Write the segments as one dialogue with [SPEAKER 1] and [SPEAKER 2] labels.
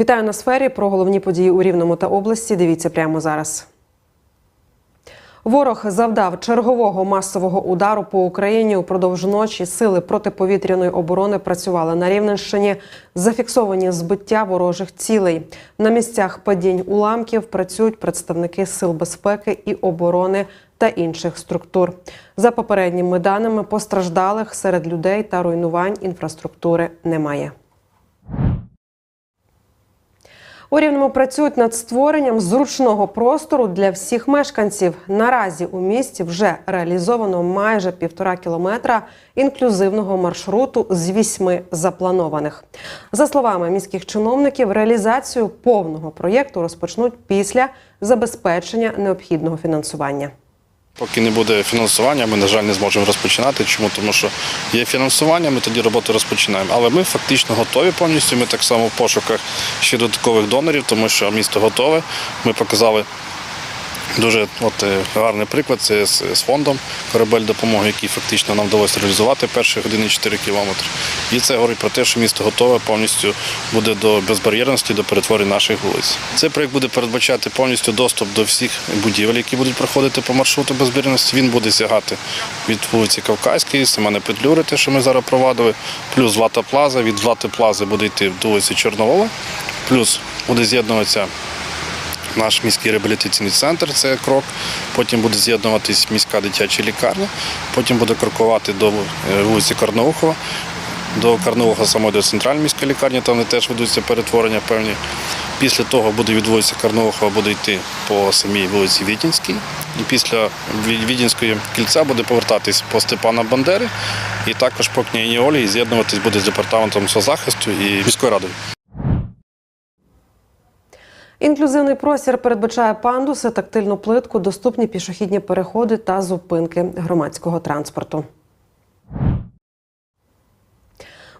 [SPEAKER 1] Вітаю на сфері. Про головні події у Рівному та області. Дивіться прямо зараз. Ворог завдав чергового масового удару по Україні упродовж ночі. Сили протиповітряної оборони працювали на Рівненщині. Зафіксовані збиття ворожих цілей. На місцях падінь уламків працюють представники сил безпеки і оборони та інших структур. За попередніми даними постраждалих серед людей та руйнувань інфраструктури немає. У Рівному працюють над створенням зручного простору для всіх мешканців. Наразі у місті вже реалізовано майже півтора кілометра інклюзивного маршруту з вісьми запланованих. За словами міських чиновників, реалізацію повного проєкту розпочнуть після забезпечення необхідного фінансування.
[SPEAKER 2] Поки не буде фінансування, ми, на жаль, не зможемо розпочинати. Чому? Тому що є фінансування, ми тоді роботу розпочинаємо. Але ми фактично готові повністю. Ми так само в пошуках ще додаткових донорів, тому що місто готове. Ми показали дуже от, е, гарний приклад. Це з, з фондом корабель допомоги, який фактично нам вдалося реалізувати перші години 4 кілометри. І це говорить про те, що місто готове повністю буде до безбар'єрності, до перетворення наших вулиць. Цей проєкт буде передбачати повністю доступ до всіх будівель, які будуть проходити по маршруту безбар'єрності. Він буде сягати від вулиці Кавказької, Семена Петлюри, те, що ми зараз провадили, плюс Злата Плаза. Від Злати Плази буде йти до вулиці Чорновола, плюс буде з'єднуватися наш міський реабілітаційний центр це крок. Потім буде з'єднуватись міська дитяча лікарня, потім буде крокувати до е, вулиці Карнаухова, до Карнаухова самої до центральної міської лікарні, там теж ведуться перетворення певні. Після того буде від вулиці Карнаухова буде йти по самій вулиці Відінській. І після Відінської кільця буде повертатись по Степана Бандери і також по княгині Олі і з'єднуватись буде з департаментом соцзахисту і міською радою.
[SPEAKER 1] Інклюзивний простір передбачає пандуси, тактильну плитку, доступні пішохідні переходи та зупинки громадського транспорту.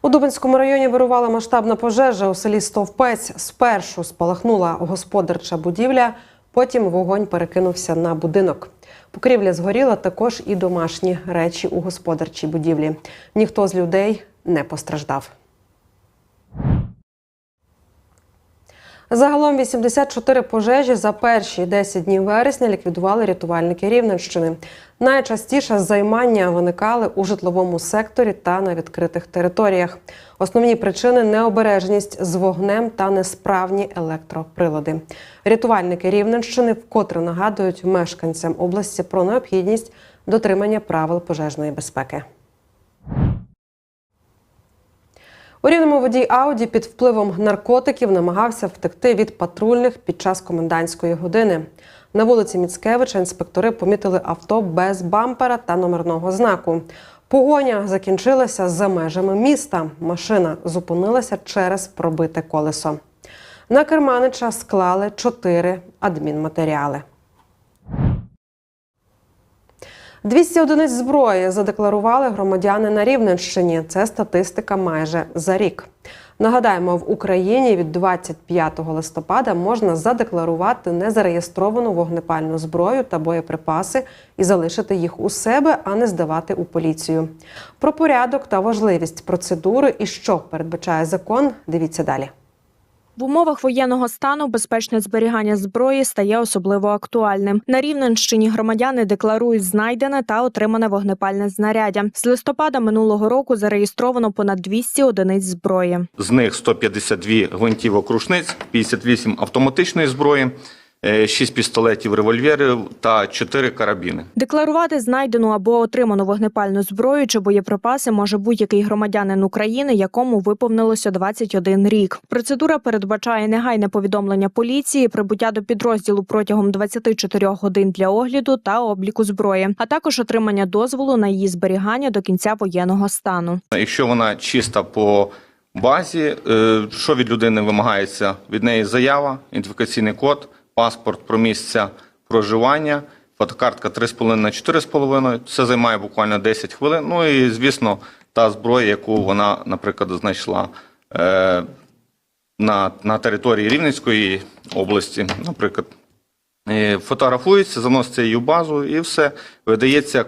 [SPEAKER 1] У Дубинському районі вирувала масштабна пожежа у селі Стовпець. Спершу спалахнула господарча будівля, потім вогонь перекинувся на будинок. Покрівля згоріла також і домашні речі у господарчій будівлі. Ніхто з людей не постраждав. Загалом 84 пожежі за перші 10 днів вересня ліквідували рятувальники Рівненщини. Найчастіше займання виникали у житловому секторі та на відкритих територіях. Основні причини необережність з вогнем та несправні електроприлади. Рятувальники Рівненщини вкотре нагадують мешканцям області про необхідність дотримання правил пожежної безпеки. У рівному водій Ауді під впливом наркотиків намагався втекти від патрульних під час комендантської години. На вулиці Міцкевича інспектори помітили авто без бампера та номерного знаку. Погоня закінчилася за межами міста. Машина зупинилася через пробите колесо. На керманича склали чотири адмінматеріали. 200 одиниць зброї задекларували громадяни на Рівненщині. Це статистика майже за рік. Нагадаємо, в Україні від 25 листопада можна задекларувати незареєстровану вогнепальну зброю та боєприпаси і залишити їх у себе, а не здавати у поліцію. Про порядок та важливість процедури і що передбачає закон. Дивіться далі.
[SPEAKER 3] В умовах воєнного стану безпечне зберігання зброї стає особливо актуальним. На Рівненщині громадяни декларують знайдене та отримане вогнепальне знаряддя. З листопада минулого року зареєстровано понад 200 одиниць зброї.
[SPEAKER 4] З них 152 гвинтівок рушниць, 58 автоматичної зброї, 6 пістолетів револьверів та 4 карабіни.
[SPEAKER 3] Декларувати знайдену або отриману вогнепальну зброю чи боєприпаси може будь-який громадянин України, якому виповнилося 21 рік. Процедура передбачає негайне повідомлення поліції, прибуття до підрозділу протягом 24 годин для огляду та обліку зброї, а також отримання дозволу на її зберігання до кінця воєнного стану.
[SPEAKER 4] Якщо вона чиста по базі, е, що від людини вимагається? Від неї заява, ідентифікаційний код, паспорт про місця проживання, фотокартка 3,5 на 4,5. Це займає буквально 10 хвилин. Ну і звісно, та зброя, яку вона, наприклад, знайшла. е, На, на території Рівненської області, наприклад, фотографується, заноситься її в базу і все. Видається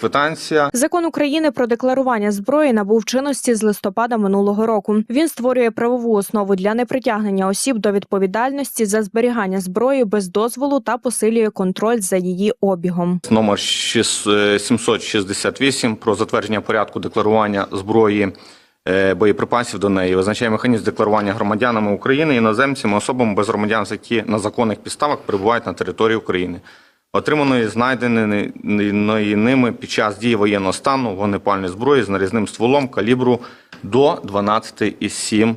[SPEAKER 4] квитанція.
[SPEAKER 3] Закон України про декларування зброї набув чинності з листопада минулого року. Він створює правову основу для непритягнення осіб до відповідальності за зберігання зброї без дозволу та посилює контроль за її обігом.
[SPEAKER 4] Номер 6, е, 768 про затвердження порядку декларування зброї. е, Боєприпасів до неї визначає механізм декларування громадянами України, іноземцями, особами без громадянства, які на законних підставах перебувають на території України, отриманої знайденої ними під час дії воєнного стану вогнепальної зброї з нарізним стволом калібру до 12,7 мм,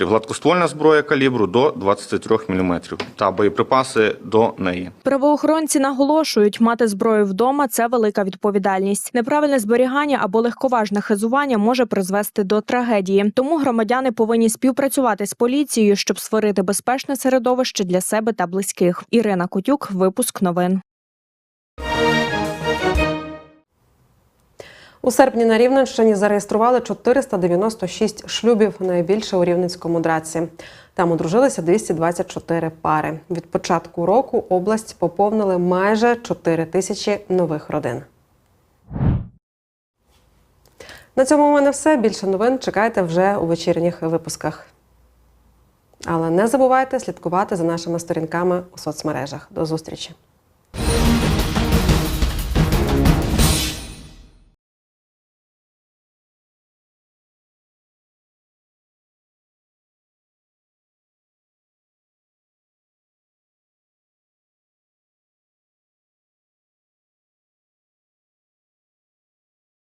[SPEAKER 4] гладкоствольна зброя калібру до 23 мм та боєприпаси до неї.
[SPEAKER 3] Правоохоронці наголошують, мати зброю вдома це велика відповідальність. Неправильне зберігання або легковажне хизування може призвести до трагедії. Тому громадяни повинні співпрацювати з поліцією, щоб створити безпечне середовище для себе та близьких. Ірина Котюк, випуск новин.
[SPEAKER 1] У серпні на Рівненщині зареєстрували 496 шлюбів, найбільше у Рівненському драці. Там одружилися 224 пари. Від початку року область поповнили майже 4 тисячі нових родин. На цьому у мене все. Більше новин чекайте вже у вечірніх випусках. Але не забувайте слідкувати за нашими сторінками у соцмережах. До зустрічі!